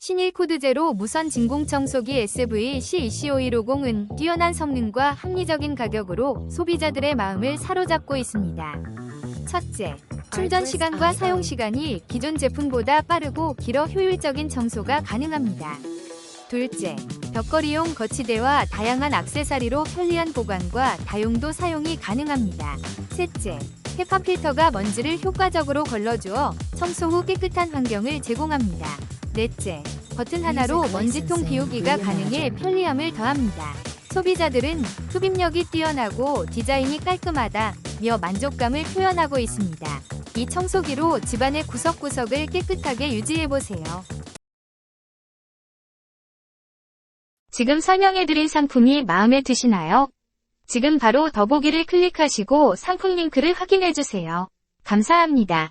신일 코드 제로 무선 진공청소기 SVC2CO150은 뛰어난 성능과 합리적인 가격으로 소비자들의 마음을 사로잡고 있습니다. 첫째, 충전 시간과 사용 시간이 기존 제품보다 빠르고 길어 효율적인 청소가 가능합니다. 둘째, 벽걸이용 거치대와 다양한 액세서리로 편리한 보관과 다용도 사용이 가능합니다. 셋째, 헤파 필터가 먼지를 효과적으로 걸러주어 청소 후 깨끗한 환경을 제공합니다. 넷째, 버튼 하나로 먼지통 비우기가 가능해 편리함을 더합니다. 소비자들은 흡입력이 뛰어나고 디자인이 깔끔하다며 만족감을 표현하고 있습니다. 이 청소기로 집안의 구석구석을 깨끗하게 유지해보세요. 지금 설명해드린 상품이 마음에 드시나요? 지금 바로 더보기를 클릭하시고 상품 링크를 확인해주세요. 감사합니다.